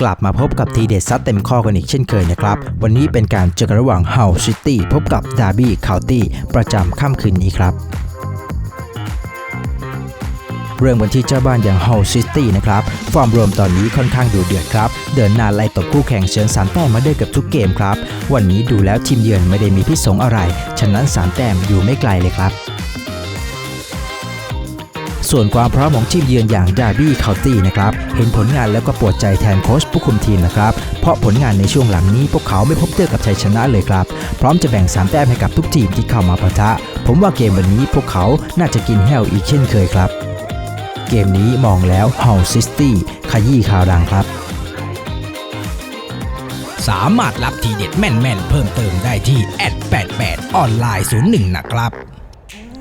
กลับมาพบกับทีเด็ดซัดเต็มข้อกันอีกเช่นเคยนะครับ วันนี้เป็นการเจอกันระหว่างเฮาซิตี้พบกับดาร์บี้คาวตี้ประจำค่ำคืนนี้ครับเริ่มกันที่เจ้าบ้านอย่าง Hull City นะครับ ฟอร์มรวมตอนนี้ค่อนข้างดูเดือดครับ เดินหน้าไล่ตบคู่แข่งเชิญสามแต้มมาได้เกับทุกเกมครับ วันนี้ดูแล้วทีมเยือนไม่ได้มีพิสงอะไร ฉะนั้นสามแต้มอยู่ไม่ไกลเลยครับ ส่วนความพร้อมของทีมเยือนอย่างดาร์บี้คาวตี้นะครับเห็นผลงานแล้วก็ปวดใจแทนโค้ชผู้คุมทีมนะครับเพราะผลงานในช่วงหลังนี้พวกเขาไม่พบเจอกับชัยชนะเลยครับ พร้อมจะแบ่งสามแต้มให้กับทุกทีมที่เข้ามาปะทะ ผมว่าเกมวันนี้พวกเขาน่าจะกินแห้วอีกเช่นเคยครับ เกมนี้มองแล้วเฮาซิสตี้ขยี้ข่าวดังครับสามารถรับทีเด็ดแม่น ๆ เพิ่มเติมได้ที่แอด88ออนไลน์01 นะครับ